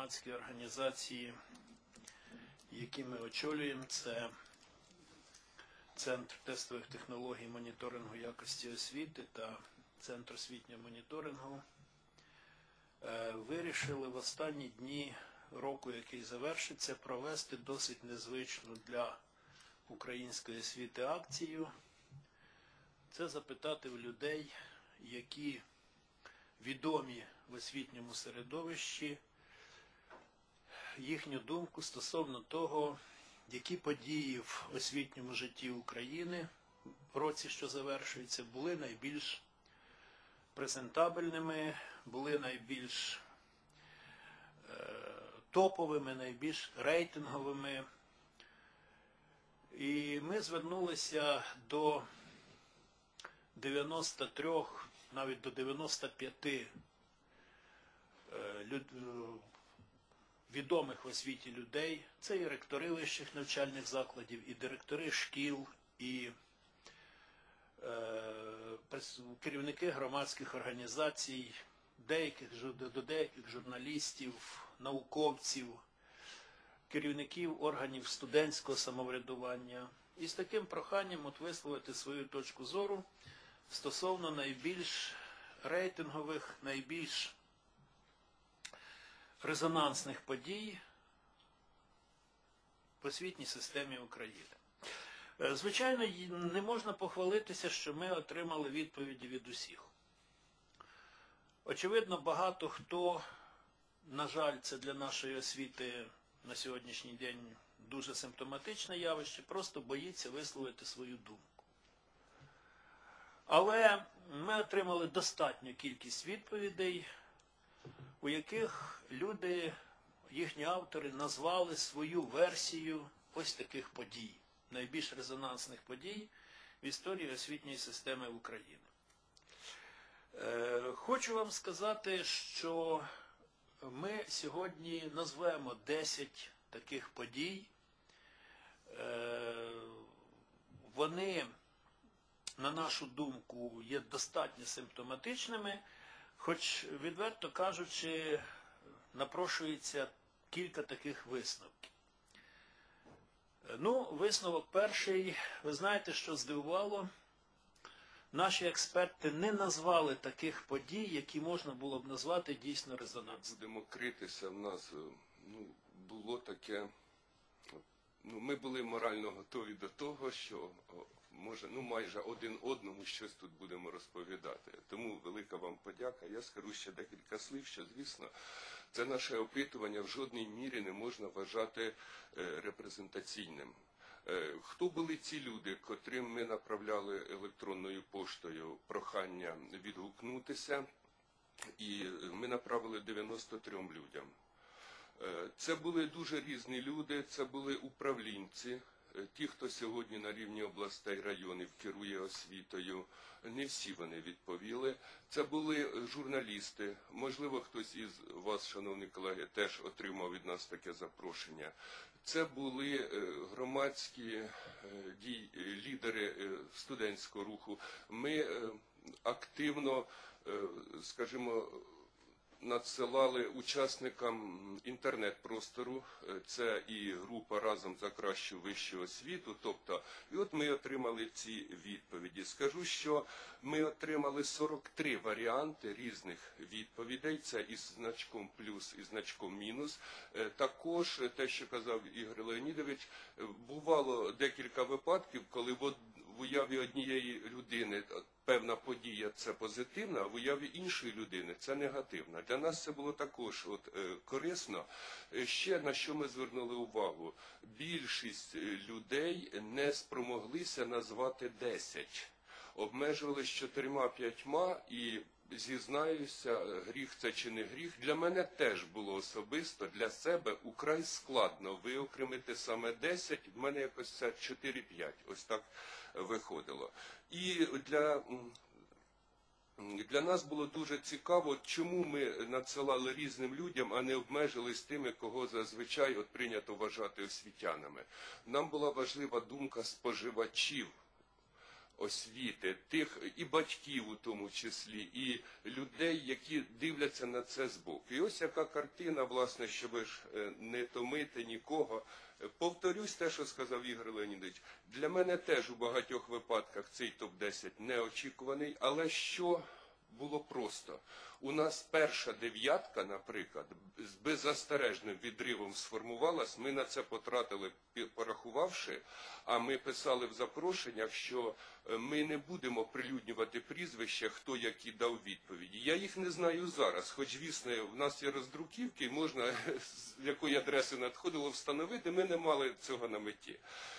громадські організації, які ми очолюємо, це Центр тестових технологій моніторингу якості освіти та Центр освітнього моніторингу, е, вирішили в останні дні року, який завершиться, провести досить незвичну для української освіти акцію. Це запитати в людей, які відомі в освітньому середовищі, їхню думку стосовно того, які події в освітньому житті України в році, що завершується, були найбільш презентабельними, були найбільш е, топовими, найбільш рейтинговими. І ми звернулися до 93, навіть до 95 е, люд- е, відомих в освіті людей. Це і ректори вищих навчальних закладів, і директори шкіл, і е, керівники громадських організацій, деяких, до деяких журналістів, науковців, керівників органів студентського самоврядування. І з таким проханням от висловити свою точку зору стосовно найбільш рейтингових, найбільш резонансних подій в освітній системі України. Е, Звичайно, не можна похвалитися, що ми отримали відповіді від усіх. Очевидно, багато хто, на жаль, це для нашої освіти на сьогоднішній день дуже симптоматичне явище, просто боїться висловити свою думку. Але ми отримали достатню кількість відповідей, у яких люди, їхні автори назвали свою версію ось таких подій, найбільш резонансних подій в історії освітньої системи України. Е, Хочу вам сказати, що ми сьогодні назвемо 10 таких подій. Е, Вони, на нашу думку, є достатньо симптоматичними, хоч, відверто кажучи, напрошується кілька таких висновків. Ну, висновок перший, ви знаєте, що здивувало? Наші експерти не назвали таких подій, які можна було б назвати дійсно резонансними. будемо критися, в нас е, ну, було таке. Ну, ми були морально готові до того, що може, ну майже один одному щось тут будемо розповідати. Тому велика вам подяка. Я скажу ще декілька слів, що звісно, це наше опитування в жодній мірі не можна вважати е, репрезентаційним. Е, Хто були ці люди, котрим ми направляли електронною поштою прохання відгукнутися? І ми направили 93 людям. Е, Це були дуже різні люди, це були управлінці, ті, хто сьогодні на рівні областей, районів керує освітою. Не всі вони відповіли. Це були е, журналісти. Можливо, хтось із вас, шановні колеги, теж отримав від нас таке запрошення. Це були е, громадські е, е, лідери е, студентського руху. Ми е, активно, е, скажімо, надсилали учасникам інтернет-простору, е, це і група разом за кращу вищу освіту. Тобто, і от ми отримали ці відповіді. Скажу, що ми отримали 43 варіанти різних відповідей. Це із значком плюс і значком мінус. Е, Також е, те, що казав Ігор Леонідович, бувало декілька випадків, коли в уяві однієї людини певна подія це позитивна, а в уяві іншої людини це негативна. Для нас це було також от, е, корисно. Е, Ще на що ми звернули увагу? Більшість е, людей не спромоглися назвати 10. Обмежували з чотирма-п'ятьма і зізнаюся, гріх це чи не гріх. Для мене теж було особисто для себе украй складно виокремити саме 10. В мене якось це 4-5. Ось так виходило. І для для нас було дуже цікаво, чому ми надсилали різним людям, а не обмежились тими, кого зазвичай от прийнято вважати освітянами. Нам була важлива думка споживачів. Освіти, тих і батьків у тому числі, і людей, які дивляться на це збоку. І ось яка картина, власне, щоб ж е, не томити нікого. Повторюсь те, що сказав Ігор Леонідович. Для мене теж у багатьох випадках цей топ-10 неочікуваний, але що було просто. У нас перша дев'ятка, наприклад, з беззастережним відривом сформувалась. Ми на це потратили, порахувавши. А ми писали в запрошеннях, що е, ми не будемо прилюднювати прізвища, хто які дав відповіді. Я їх не знаю зараз. Хоч, звісно, в нас є роздруківки, можна з якої адреси надходило встановити. Ми не мали цього на меті.